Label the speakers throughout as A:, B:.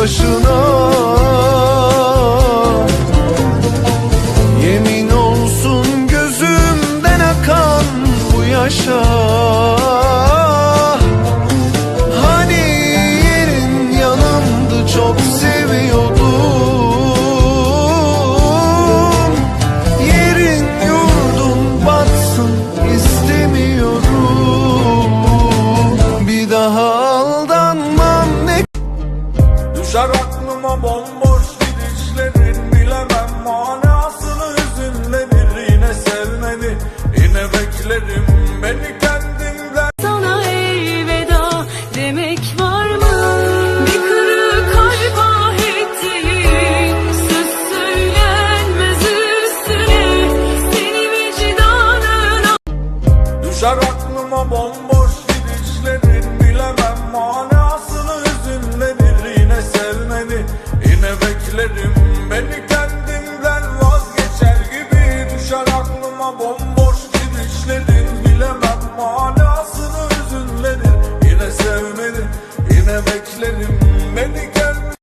A: başına. Yemin olsun gözümden akan bu yaşa
B: Düşer aklıma bomboş gidişlerin beklerim Beni kendimden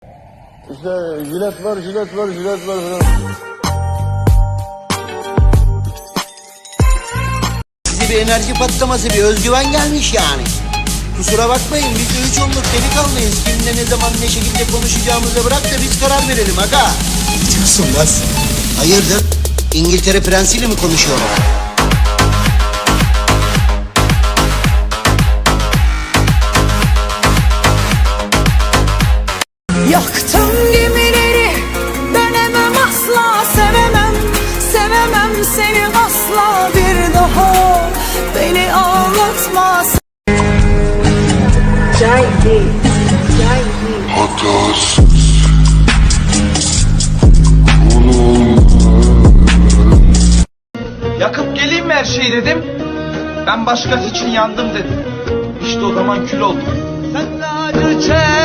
C: İşte jilet var, jilet var, jilet var falan.
D: Size bir enerji patlaması, bir özgüven gelmiş yani. Kusura bakmayın biz de üç onluk delikanlıyız. Kimle ne zaman ne şekilde konuşacağımıza bırak da biz karar verelim aga. Ne diyorsun lan? Hayırdır? İngiltere prensiyle mi konuşuyorlar?
E: Yaktım gemileri dönemem asla sevemem Sevemem seni asla bir daha Beni ağlatma
F: Yakıp geleyim mi her şeyi dedim. Ben başkası için yandım dedim. İşte o zaman kül oldum. Sen de acı çek,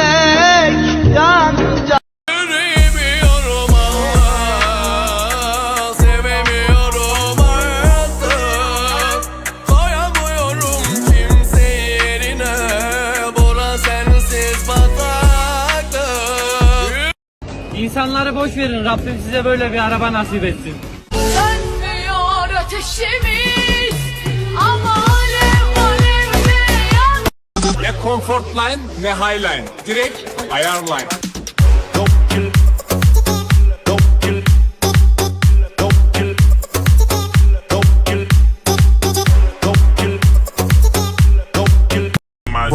F: yanca.
B: Yürüyemiyorum Allah Sevemiyorum artık Koyamıyorum kimse yerine Bura sensiz bataklık
G: İnsanları boş verin. Rabbim size böyle bir araba nasip etsin.
E: Sönmüyor ateşimiz Ama alev alevde yan
H: Ne comfort line ne high line. Direkt ayar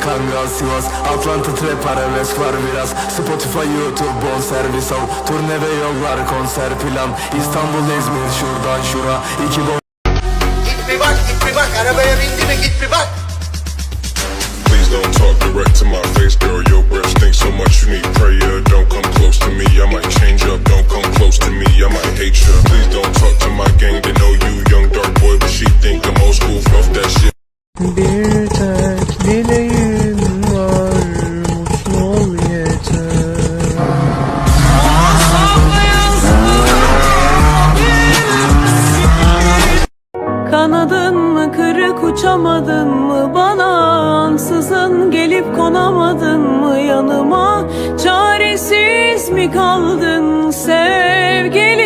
A: kangal Sivas Atlanta trap arabesk var biraz Spotify YouTube bon servis al Turne ve yollar konser plan İstanbul İzmir şuradan şura İki bon
D: Git bir bak, git bir bak. Arabaya bindi mi git bir bak.
I: Please don't talk direct to my face, girl. Your breath stinks so much you need prayer. Don't come close to me, I might change up. Don't come close to me, I might hate you. Please don't talk to my gang, they know you young dark boy, but she think I'm old school. Fuck that shit.
A: Tek
E: Kanadın mı? Kırık uçamadın mı? Bana Ansızın gelip konamadın mı? Yanıma Çaresiz mi kaldın sevgilim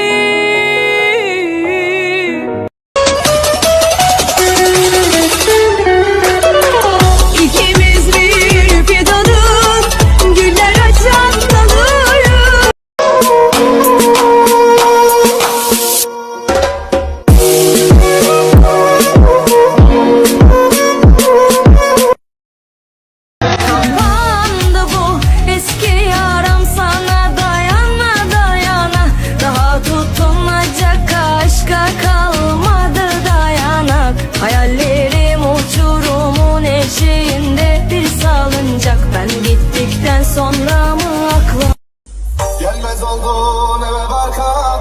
C: oldun eve barka.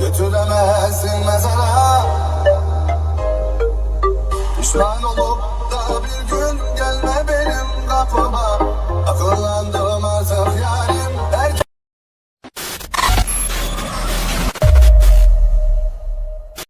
C: Götüremezsin mezara. Pişman olup da bir gün